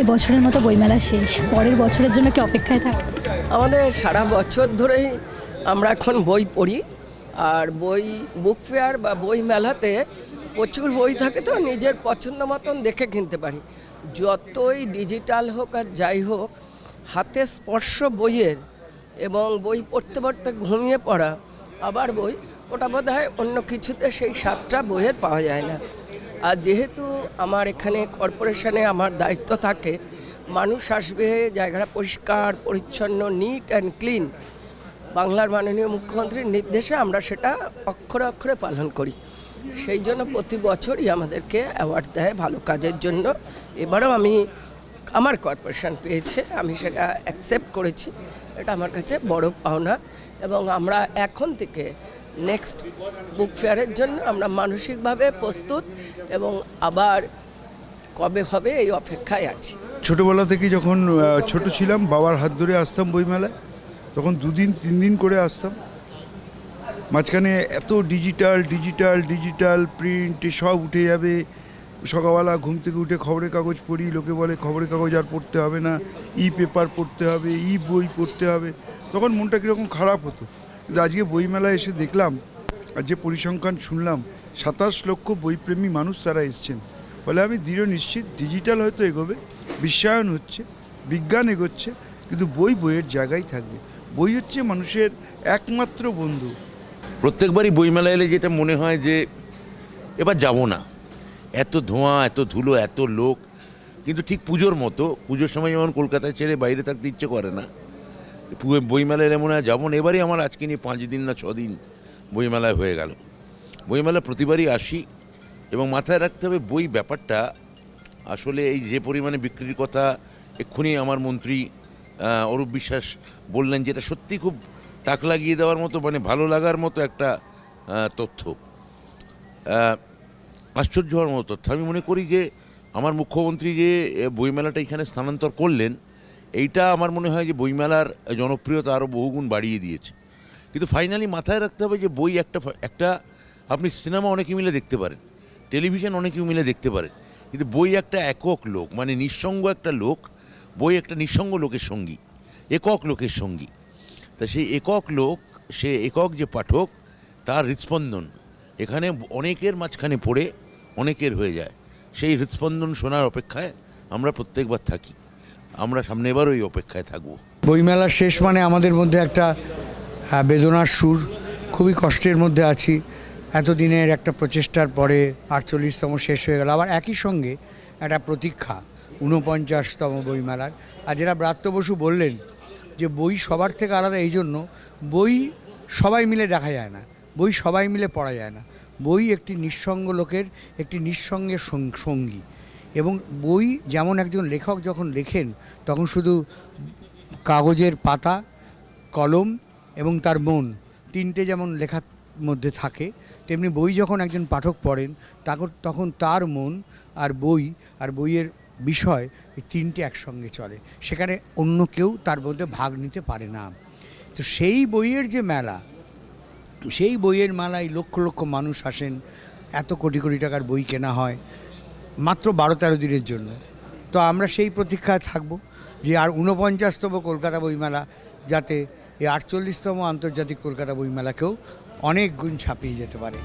এই বছরের মতো বইমেলা শেষ। পরের বছরের জন্য কি অপেক্ষায় থাক? আমাদের সারা বছর ধরেই আমরা এখন বই পড়ি, আর বই বুক ফেয়ার বা বই মেলাতে প্রচুর বই থাকে তো, নিজের পছন্দ মতন দেখে কিনতে পারি। যতই ডিজিটাল হোক আর যাই হোক, হাতে স্পর্শ বইয়ের এবং বই পড়তে পড়তে ঘুমিয়ে পড়া, আবার বই ওটা বোধ হয় অন্য কিছুতে সেই স্বাদটা বইয়ের পাওয়া যায় না। আর যেহেতু আমার এখানে কর্পোরেশনে আমার দায়িত্ব থাকে, মানুষ আসবে, জায়গাটা পরিষ্কার, পরিচ্ছন্ন নিট অ্যান্ড ক্লিন বাংলার মাননীয় মুখ্যমন্ত্রীর নির্দেশে আমরা সেটা অক্ষরে অক্ষরে পালন করি। সেই জন্য প্রতি বছরই আমাদেরকে অ্যাওয়ার্ড দেয় ভালো কাজের জন্য। এবারও আমি আমার কর্পোরেশন পেয়েছে, আমি সেটা অ্যাকসেপ্ট করেছি। এটা আমার কাছে বড় পাওনা। এবং আমরা এখন থেকে নেক্সট বুক ফেয়ারের জন্য আমরা মানসিকভাবে প্রস্তুত এবং আবার কবে হবে এই অপেক্ষায় আছি। ছোটোবেলা থেকে যখন ছোট ছিলাম, বাবার হাত ধরে আসতাম বইমেলায় তখন দুদিন তিন দিন করে আসতাম। মাঝখানে এত ডিজিটাল ডিজিটাল ডিজিটাল প্রিন্ট সব উঠে যাবে। সকালবেলা ঘুম থেকে উঠে খবরের কাগজ পড়ি, লোকে বলে খবরের কাগজ আর পড়তে হবে না ই পেপার পড়তে হবে ই বই পড়তে হবে। তখন মনটা কীরকম খারাপ হতো। কিন্তু আজকে বইমেলায় এসে দেখলাম আর যে পরিসংখ্যান শুনলাম, সাতাশ লক্ষ বইপ্রেমী মানুষ তারা এসছেন। ফলে আমি দৃঢ় নিশ্চিত ডিজিটাল হয়তো এগোবে, বিশ্বায়ন হচ্ছে, বিজ্ঞান এগোচ্ছে, কিন্তু বই বইয়ের জায়গায় থাকবে। বই হচ্ছে মানুষের একমাত্র বন্ধু। প্রত্যেকবারই বইমেলা এলে যেটা মনে হয় যে, এবার যাব না। এত ধোঁয়া, এত ধুলো, এত লোক, কিন্তু ঠিক পুজোর মতো, পুজোর সময় যেমন কলকাতায় ছেড়ে বাইরে থাকতে ইচ্ছে করে না পু- বইমেলা এলে মনে হয়, যাব না এবারই আমার আজকে নিয়ে পাঁচ দিন না ছ দিন বইমেলায় হয়ে গেল। বইমেলা প্রতিবারই আসি এবং মাথায় রাখতে হবে বই ব্যাপারটা, আসলে এই যে পরিমাণে বিক্রির কথা এক্ষুনি আমার মন্ত্রী অরূপ বিশ্বাস বললেন যেটা সত্যি খুব তাক লাগিয়ে দেওয়ার মতো মানে ভালো লাগার মতো একটা তথ্য। আশ্চর্য হওয়ার মতো তথ্য। আমি মনে করি যে আমার মুখ্যমন্ত্রী যে বইমেলাটা এখানে স্থানান্তর করলেন এইটা আমার মনে হয় যে বইমেলার জনপ্রিয়তা আরও বহুগুণ বাড়িয়ে দিয়েছে। কিন্তু ফাইনালি মাথায় রাখতে হবে যে বই একটা একটা আপনি সিনেমা অনেকে মিলে দেখতে পারেন, টেলিভিশন অনেকে মিলে দেখতে পারেন, কিন্তু বই একটা একক লোক মানে নিঃসঙ্গ একটা লোক, বই একটা নিঃসঙ্গ লোকের সঙ্গী, একক লোকের সঙ্গী। তা সেই একক লোক, সে একক যে পাঠক, তার হৃৎস্পন্দন এখানে অনেকের মাঝখানে পড়ে, অনেকের হয়ে যায়। সেই হৃৎস্পন্দন শোনার অপেক্ষায় আমরা প্রত্যেকবার থাকি। আমরা সামনে এবারও এই অপেক্ষায় থাকব। বইমেলা শেষ মানে আমাদের মধ্যে একটা বেদনার সুর। খুবই কষ্টের মধ্যে আছি। এতদিনের একটা প্রচেষ্টার পরে আটচল্লিশতম শেষ হয়ে গেল। আবার একই সঙ্গে একটা প্রতীক্ষা, ঊনপঞ্চাশতম বইমেলার। আর যেটা ব্রাত্য বসু বললেন যে বই সবার থেকে আলাদা, এই জন্য বই সবাই মিলে দেখা যায় না। বই সবাই মিলে পড়া যায় না। বই একটি নিঃসঙ্গ লোকের, একটি নিঃসঙ্গের সঙ্গী। এবং বই যেমন একজন লেখক যখন লেখেন, তখন শুধু কাগজের পাতা, কলম এবং তার মন তিনটে যেমন লেখার মধ্যে থাকে, তেমনি বই যখন একজন পাঠক পড়েন তখন তখন তার মন আর বই আর বইয়ের বিষয় এই তিনটে একসঙ্গে চলে। সেখানে অন্য কেউ তার মধ্যে ভাগ নিতে পারে না। তো সেই বইয়ের যে মেলা, সেই বইয়ের মেলায় লক্ষ লক্ষ মানুষ আসেন, এত কোটি কোটি টাকার বই কেনা হয় মাত্র বারো তেরো দিনের জন্য। তো আমরা সেই প্রতীক্ষায় থাকব যে আর ঊনপঞ্চাশতম কলকাতা বইমেলা যাতে এই আটচল্লিশতম আন্তর্জাতিক কলকাতা বইমেলাকেও অনেক গুণ ছাপিয়ে যেতে পারে।